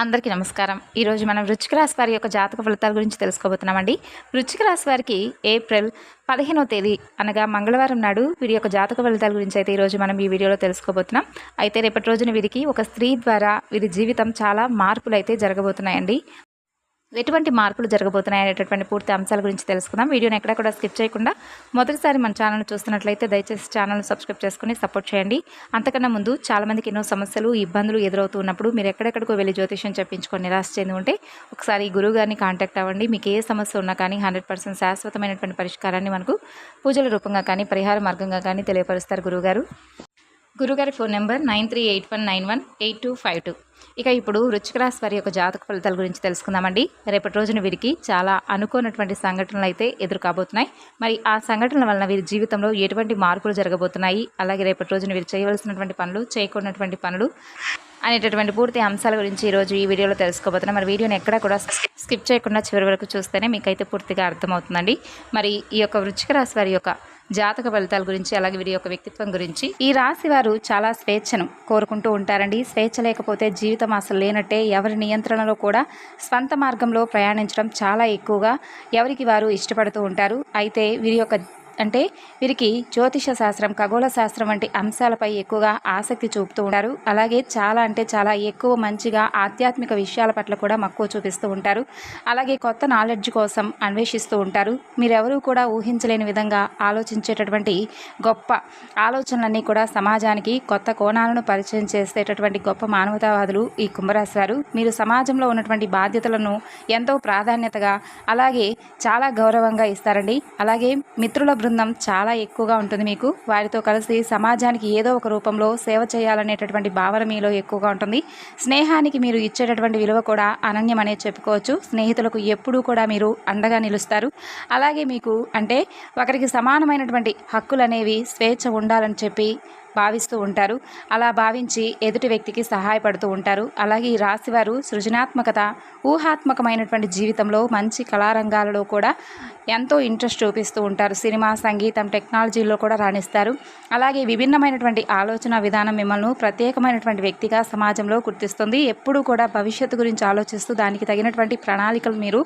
అందరికీ నమస్కారం. ఈరోజు మనం వృచ్చిక రాశి వారి యొక్క జాతక ఫలితాల గురించి తెలుసుకోబోతున్నామండి. వృచ్చిక రాశి వారికి ఏప్రిల్ పదిహేనో తేదీ అనగా మంగళవారం నాడు వీరి యొక్క జాతక ఫలితాల గురించి అయితే ఈరోజు మనం ఈ వీడియోలో తెలుసుకోబోతున్నాం. అయితే రేపటి రోజున వీరికి ఒక స్త్రీ ద్వారా వీరి జీవితం చాలా మార్పులు అయితే జరగబోతున్నాయండి. ఎటువంటి మార్పులు జరగబోతున్నాయి అనేటటువంటి పూర్తి అంశాల గురించి తెలుసుకుందాం. వీడియోని ఎక్కడ కూడా స్కిప్ చేయకుండా మొదటిసారి మన ఛానల్ చూస్తున్నట్లయితే దయచేసి ఛానల్ సబ్స్క్రైబ్ చేసుకుని సపోర్ట్ చేయండి. అంతకన్నా ముందు చాలామందికి ఎన్నో సమస్యలు ఇబ్బందులు ఎదురవుతూ ఉన్నప్పుడు మీరు ఎక్కడెక్కడికో వెళ్ళి జ్యోతిష్యం చెప్పించుకొని నిరాశ చెంది ఉంటే ఒకసారి ఈ గురువు గారిని కాంటాక్ట్ అవ్వండి. మీకు ఏ సమస్య ఉన్నా కానీ హండ్రెడ్ పర్సెంట్ శాశ్వతమైనటువంటి పరిష్కారాన్ని మనకు పూజల రూపంగా కానీ పరిహార మార్గంగా కానీ తెలియపరుస్తారు గురువుగారు గురుగారి phone number nine three eight one nine one eight two five two. ఇక ఇప్పుడు వృచ్చిక రాశి వారి యొక్క జాతక ఫలితాల గురించి తెలుసుకుందామండి. రేపటి రోజున వీరికి చాలా అనుకోనటువంటి సంఘటనలు అయితే ఎదురు కాబోతున్నాయి. మరి ఆ సంఘటనల వలన వీరి జీవితంలో ఎటువంటి మార్పులు జరగబోతున్నాయి? అలాగే రేపటి రోజున వీరు చేయవలసినటువంటి పనులు చేయకూడనటువంటి పనులు అనేటటువంటి పూర్తి అంశాల గురించి ఈరోజు ఈ వీడియోలో తెలుసుకోబోతున్నాం. మరి వీడియోని ఎక్కడ కూడా స్కిప్ చేయకుండా చివరి వరకు చూస్తేనే మీకైతే పూర్తిగా అర్థమవుతుందండి. మరి ఈ యొక్క వృచ్చిక రాశి వారి యొక్క జాతక ఫలితాల గురించి అలాగే వీరి యొక్క వ్యక్తిత్వం గురించి ఈ రాశి వారు చాలా స్వేచ్ఛను కోరుకుంటూ ఉంటారండి. స్వేచ్ఛ లేకపోతే జీవితం అసలు లేనట్టే ఎవరి నియంత్రణలో కూడా స్వంత మార్గంలో ప్రయాణించడం చాలా ఎక్కువగా ఎవరికి వారు ఇష్టపడుతూ ఉంటారు. అయితే వీరి యొక్క అంటే వీరికి జ్యోతిష శాస్త్రం ఖగోళ శాస్త్రం వంటి అంశాలపై ఎక్కువగా ఆసక్తి చూపుతూ ఉంటారు. అలాగే చాలా అంటే చాలా ఎక్కువ మంచిగా ఆధ్యాత్మిక విషయాల పట్ల కూడా మక్కువ చూపిస్తూ ఉంటారు. అలాగే కొత్త నాలెడ్జ్ కోసం అన్వేషిస్తూ ఉంటారు. మీరెవరూ కూడా ఊహించలేని విధంగా ఆలోచించేటటువంటి గొప్ప ఆలోచనలన్నీ కూడా సమాజానికి కొత్త కోణాలను పరిచయం చేసేటటువంటి గొప్ప మానవతావాదులు ఈ కుంభరాశి వారు. మీరు సమాజంలో ఉన్నటువంటి బాధ్యతలను ఎంతో ప్రాధాన్యతగా అలాగే చాలా గౌరవంగా ఇస్తారండి. అలాగే మిత్రుల బృందం చాలా ఎక్కువగా ఉంటుంది మీకు. వారితో కలిసి సమాజానికి ఏదో ఒక రూపంలో సేవ చేయాలనేటటువంటి భావన మీలో ఎక్కువగా ఉంటుంది. స్నేహానికి మీరు ఇచ్చేటటువంటి విలువ కూడా అనన్యం అనే చెప్పుకోవచ్చు. స్నేహితులకు ఎప్పుడూ కూడా మీరు అండగా నిలుస్తారు. అలాగే మీకు అంటే ఒకరికి సమానమైనటువంటి హక్కులు అనేవి స్వేచ్ఛ ఉండాలని చెప్పి భావిస్తూ ఉంటారు. అలా భావించి ఎదుటి వ్యక్తికి సహాయపడుతూ ఉంటారు. అలాగే ఈ రాశివారు సృజనాత్మకత ఊహాత్మకమైనటువంటి జీవితంలో మంచి కళారంగాలలో కూడా ఎంతో ఇంట్రెస్ట్ చూపిస్తూ ఉంటారు. సినిమా సంగీతం టెక్నాలజీలో కూడా రాణిస్తారు. అలాగే విభిన్నమైనటువంటి ఆలోచన విధానం మిమ్మల్ని ప్రత్యేకమైనటువంటి వ్యక్తిగా సమాజంలో గుర్తిస్తుంది. ఎప్పుడూ కూడా భవిష్యత్తు గురించి ఆలోచిస్తూ దానికి తగినటువంటి ప్రణాళికలు మీరు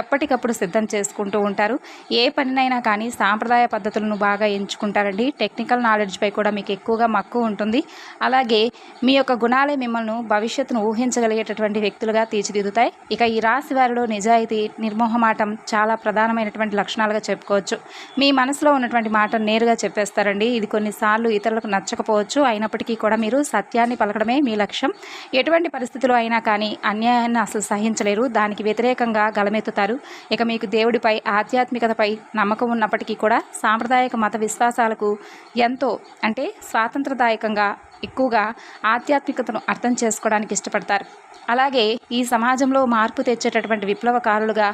ఎప్పటికప్పుడు సిద్ధం చేసుకుంటూ ఉంటారు. ఏ పనినైనా కానీ సాంప్రదాయ పద్ధతులను బాగా ఎంచుకుంటారండి. టెక్నికల్ నాలెడ్జ్పై కూడా మీకు ఎక్కువ ఎక్కువగా మక్కువ ఉంటుంది. అలాగే మీ యొక్క గుణాలే మిమ్మల్ని భవిష్యత్తును ఊహించగలిగేటటువంటి వ్యక్తులుగా తీర్చిదిద్దుతాయి. ఇక ఈ రాశి వారిలో నిజాయితీ నిర్మోహమాటం చాలా ప్రధానమైనటువంటి లక్షణాలుగా చెప్పుకోవచ్చు. మీ మనసులో ఉన్నటువంటి మాట నేరుగా చెప్పేస్తారండి. ఇది కొన్నిసార్లు ఇతరులకు నచ్చకపోవచ్చు. అయినప్పటికీ కూడా మీరు సత్యాన్ని పలకడమే మీ లక్ష్యం. ఎటువంటి పరిస్థితులు అయినా కానీ అన్యాయాన్ని అసలు సహించలేరు. దానికి వ్యతిరేకంగా గలమెత్తుతారు. ఇక మీకు దేవుడిపై ఆధ్యాత్మికతపై నమ్మకం ఉన్నప్పటికీ కూడా సాంప్రదాయక మత విశ్వాసాలకు ఎంతో అంటే స్వాతంత్రదాయకంగా ఎక్కువగా ఆధ్యాత్మికతను అర్థం చేసుకోవడానికి ఇష్టపడతారు. అలాగే ఈ సమాజంలో మార్పు తెచ్చేటటువంటి విప్లవకారులుగా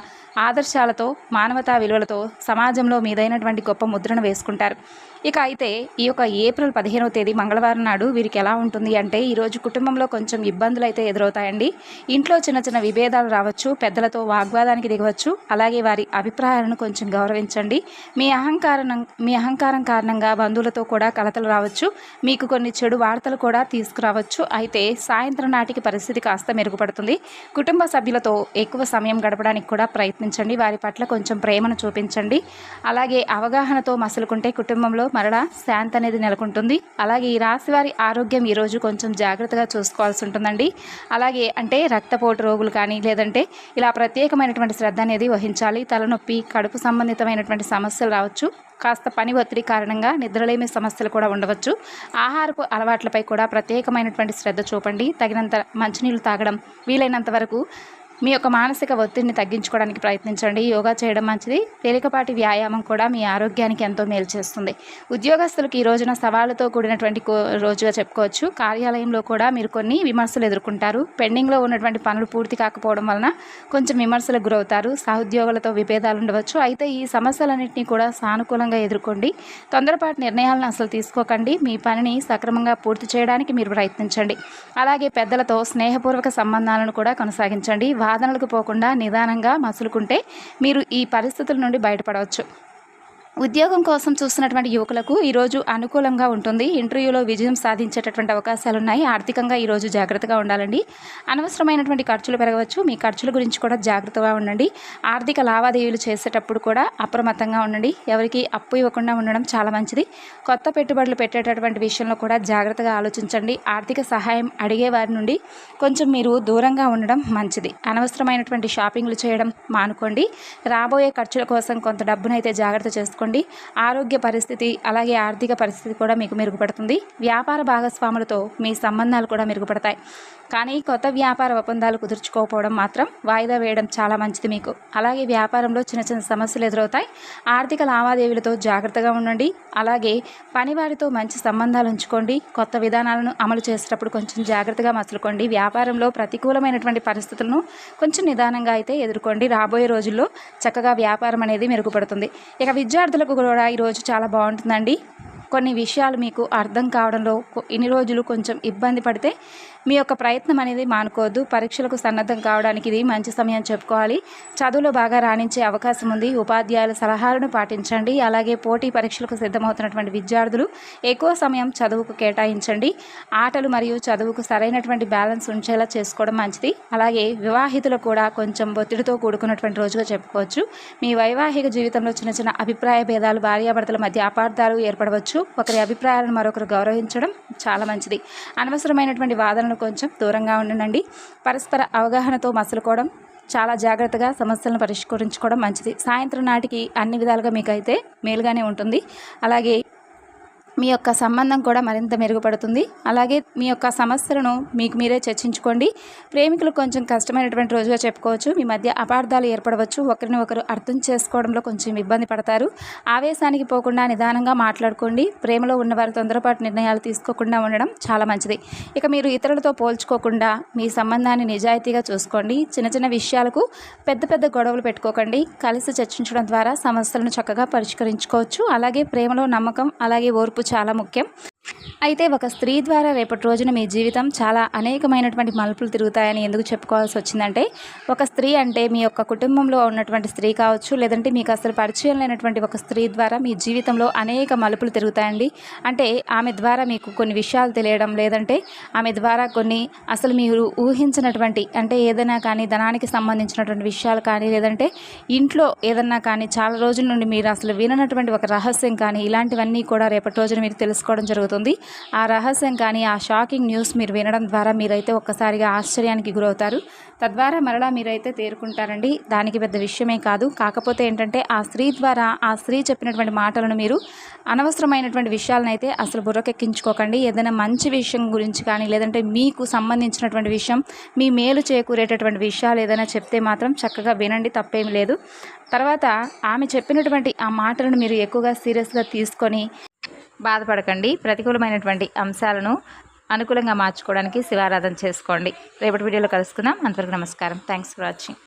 ఆదర్శాలతో మానవతా విలువలతో సమాజంలో మీదైనటువంటి గొప్ప ముద్రను వేసుకుంటారు. ఇక అయితే ఈ యొక్క ఏప్రిల్ పదిహేనవ తేదీ మంగళవారం నాడు వీరికి ఎలా ఉంటుంది అంటే ఈరోజు కుటుంబంలో కొంచెం ఇబ్బందులు అయితే ఎదురవుతాయండి. ఇంట్లో చిన్న చిన్న విభేదాలు రావచ్చు పెద్దలతో వాగ్వాదానికి దిగవచ్చు అలాగే వారి అభిప్రాయాలను కొంచెం గౌరవించండి. మీ అహంకారం మీ అహంకారం కారణంగా బంధువులతో కూడా కలతలు రావచ్చు. మీకు కొన్ని చెడు వార్తలు కూడా తీసుకురావచ్చు. అయితే సాయంత్రం నాటికి పరిస్థితి కాస్త మెరుగుపడుతుంది. కుటుంబ సభ్యులతో ఎక్కువ సమయం గడపడానికి కూడా ప్రయత్నించండి. వారి పట్ల కొంచెం ప్రేమను చూపించండి. అలాగే అవగాహనతో మసులుకుంటే కుటుంబంలో మరలా శాంతి అనేది నెలకొంటుంది. అలాగే ఈ రాశి వారి ఆరోగ్యం ఈరోజు కొంచెం జాగ్రత్తగా చూసుకోవాల్సి ఉంటుందండి. అలాగే అంటే రక్తపోటు రోగులు కానీ లేదంటే ఇలా ప్రత్యేకమైనటువంటి శ్రద్ధ అనేది వహించాలి. తలనొప్పి కడుపు సంబంధితమైనటువంటి సమస్యలు రావచ్చు. కాస్త పని ఒత్తిడి కారణంగా నిద్రలేమి సమస్యలు కూడా ఉండవచ్చు. ఆహారపు అలవాట్లపై కూడా ప్రత్యేకమైనటువంటి శ్రద్ధ చూపండి. తగినంత మంచినీళ్ళు తాగడం వీలైనంత వరకు మీ యొక్క మానసిక ఒత్తిడిని తగ్గించుకోవడానికి ప్రయత్నించండి. యోగా చేయడం మంచిది. తేలికపాటి వ్యాయామం కూడా మీ ఆరోగ్యానికి ఎంతో మేలు చేస్తుంది. ఉద్యోగస్తులకు ఈ రోజున సవాళ్ళతో కూడినటువంటి కో- రోజుగా చెప్పుకోవచ్చు. కార్యాలయంలో కూడా మీరు కొన్ని విమర్శలు ఎదుర్కొంటారు. పెండింగ్లో ఉన్నటువంటి పనులు పూర్తి కాకపోవడం వలన కొంచెం విమర్శలకు గురవుతారు. సహోద్యోగులతో విభేదాలు ఉండవచ్చు. అయితే ఈ సమస్యలన్నింటినీ కూడా సానుకూలంగా ఎదుర్కోండి. తొందరపాటు నిర్ణయాలను అసలు తీసుకోకండి. మీ పనిని సక్రమంగా పూర్తి చేయడానికి మీరు ప్రయత్నించండి. అలాగే పెద్దలతో స్నేహపూర్వక సంబంధాలను కూడా కొనసాగించండి. వాదనలకు పోకుండా నిదానంగా మసులుకుంటే మీరు ఈ పరిస్థితుల నుండి బయటపడవచ్చు. ఉద్యోగం కోసం చూస్తున్నటువంటి యువకులకు ఈరోజు అనుకూలంగా ఉంటుంది. ఇంటర్వ్యూలో విజయం సాధించేటటువంటి అవకాశాలు ఉన్నాయి ఆర్థికంగా ఈరోజు జాగ్రత్తగా ఉండాలండి. అనవసరమైనటువంటి ఖర్చులు పెరగవచ్చు. మీ ఖర్చుల గురించి కూడా జాగ్రత్తగా ఉండండి. ఆర్థిక లావాదేవీలు చేసేటప్పుడు కూడా అప్రమత్తంగా ఉండండి. ఎవరికి అప్పు ఇవ్వకుండా ఉండడం చాలా మంచిది. కొత్త పెట్టుబడులు పెట్టేటటువంటి విషయంలో కూడా జాగ్రత్తగా ఆలోచించండి. ఆర్థిక సహాయం అడిగే వారి నుండి కొంచెం మీరు దూరంగా ఉండడం మంచిది. అనవసరమైనటువంటి షాపింగ్లు చేయడం మానుకోండి. రాబోయే ఖర్చుల కోసం కొంత డబ్బునైతే జాగ్రత్త చేసుకోండి. ఆరోగ్య పరిస్థితి అలాగే ఆర్థిక పరిస్థితి కూడా మీకు మెరుగుపడుతుంది. వ్యాపార భాగస్వాములతో మీ సంబంధాలు కూడా మెరుగుపడతాయి. కానీ కొత్త వ్యాపార ఒప్పందాలు కుదుర్చుకోకపోవడం మాత్రం వాయిదా వేయడం చాలా మంచిది మీకు. అలాగే వ్యాపారంలో చిన్న చిన్న సమస్యలు ఎదురవుతాయి. ఆర్థిక లావాదేవీలతో జాగ్రత్తగా ఉండండి. అలాగే పనివారితో మంచి సంబంధాలు ఉంచుకోండి. కొత్త విధానాలను అమలు చేసేటప్పుడు కొంచెం జాగ్రత్తగా మసులుకోండి. వ్యాపారంలో ప్రతికూలమైనటువంటి పరిస్థితులను కొంచెం నిదానంగా అయితే ఎదుర్కోండి. రాబోయే రోజుల్లో చక్కగా వ్యాపారం అనేది మెరుగుపడుతుంది. ఇక విద్యార్థులకు కూడా ఈరోజు చాలా బాగుంటుందండి. కొన్ని విషయాలు మీకు అర్థం కావడంలో ఇన్ని రోజులు కొంచెం ఇబ్బంది పడితే మీ యొక్క ప్రయత్నం అనేది మానుకోవద్దు. పరీక్షలకు సన్నద్ధం కావడానికి ఇది మంచి సమయం చెప్పుకోవాలి. చదువులో బాగా రాణించే అవకాశం ఉంది. ఉపాధ్యాయుల సలహాలను పాటించండి. అలాగే పోటీ పరీక్షలకు సిద్ధమవుతున్నటువంటి విద్యార్థులు ఎక్కువ సమయం చదువుకు కేటాయించండి. ఆటలు మరియు చదువుకు సరైనటువంటి బ్యాలెన్స్ ఉంచేలా చేసుకోవడం మంచిది. అలాగే వివాహితులు కూడా కొంచెం ఒత్తిడితో కూడుకున్నటువంటి రోజుగా చెప్పుకోవచ్చు. మీ వైవాహిక జీవితంలో చిన్న చిన్న అభిప్రాయ భేదాలు భార్యాభర్తల మధ్య అపార్థాలు ఏర్పడవచ్చు. ఒకరి అభిప్రాయాలను మరొకరు గౌరవించడం చాలా మంచిది. అనవసరమైనటువంటి వాదనలు కొంచెం దూరంగా ఉండండి. పరస్పర అవగాహనతో మసలుకోవడం చాలా జాగ్రత్తగా సమస్యలను పరిష్కరించుకోవడం మంచిది. సాయంత్రం నాటికి అన్ని విధాలుగా మీకైతే మేలుగానే ఉంటుంది. అలాగే మీ యొక్క సంబంధం కూడా మరింత మెరుగుపడుతుంది. అలాగే మీ యొక్క సమస్యలను మీకు మీరే చర్చించుకోండి. ప్రేమికులు కొంచెం కష్టమైనటువంటి రోజుగా చెప్పుకోవచ్చు. మీ మధ్య అపార్థాలు ఏర్పడవచ్చు. ఒకరిని ఒకరు అర్థం చేసుకోవడంలో కొంచెం ఇబ్బంది పడతారు. ఆవేశానికి పోకుండా నిదానంగా మాట్లాడుకోండి. ప్రేమలో ఉన్నవారు తొందరపాటు నిర్ణయాలు తీసుకోకుండా ఉండడం చాలా మంచిది. ఇక మీరు ఇతరులతో పోల్చుకోకుండా మీ సంబంధాన్ని నిజాయితీగా చూసుకోండి. చిన్న చిన్న విషయాలకు పెద్ద పెద్ద గొడవలు పెట్టుకోకండి. కలిసి చర్చించడం ద్వారా సమస్యలను చక్కగా పరిష్కరించుకోవచ్చు. అలాగే ప్రేమలో నమ్మకం అలాగే ఓర్పు చాలా ముఖ్యం. అయితే ఒక స్త్రీ ద్వారా రేపటి రోజున మీ జీవితం చాలా అనేకమైనటువంటి మలుపులు తిరుగుతాయని ఎందుకు చెప్పుకోవాల్సి వచ్చిందంటే ఒక స్త్రీ అంటే మీ యొక్క కుటుంబంలో ఉన్నటువంటి స్త్రీ కావచ్చు లేదంటే మీకు అసలు పరిచయం లేనటువంటి ఒక స్త్రీ ద్వారా మీ జీవితంలో అనేక మలుపులు తిరుగుతాయండి. అంటే ఆమె ద్వారా మీకు కొన్ని విషయాలు తెలియడం లేదంటే ఆమె ద్వారా కొన్ని అసలు మీరు ఊహించినటువంటి అంటే ఏదైనా కానీ ధనానికి సంబంధించినటువంటి విషయాలు కానీ లేదంటే ఇంట్లో ఏదన్నా కానీ చాలా రోజుల నుండి మీరు అసలు విననటువంటి ఒక రహస్యం కానీ ఇలాంటివన్నీ కూడా రేపటి రోజున మీరు తెలుసుకోవడం జరుగుతుంది. ఆ రహస్యం కానీ ఆ షాకింగ్ న్యూస్ మీరు వినడం ద్వారా మీరైతే ఒక్కసారిగా ఆశ్చర్యానికి గురవుతారు. తద్వారా మరలా మీరైతే తేరుకుంటారండి. దానికి పెద్ద విషయమే కాదు. కాకపోతే ఏంటంటే ఆ స్త్రీ ద్వారా ఆ స్త్రీ చెప్పినటువంటి మాటలను మీరు అనవసరమైనటువంటి విషయాలనైతే అసలు బుర్రకెక్కించుకోకండి. ఏదైనా మంచి విషయం గురించి కానీ లేదంటే మీకు సంబంధించినటువంటి విషయం మీ మేలు చేకూరేటటువంటి విషయాలు ఏదైనా చెప్తే మాత్రం చక్కగా వినండి తప్పేమీ లేదు. తర్వాత ఆమె చెప్పినటువంటి ఆ మాటలను మీరు ఎక్కువగా సీరియస్గా తీసుకొని బాధపడకండి. ప్రతికూలమైనటువంటి అంశాలను అనుకూలంగా మార్చుకోవడానికి శివారాధన చేసుకోండి. రేపటి వీడియోలో కలుసుకుందాం. అంతవరకు నమస్కారం. Thanks for watching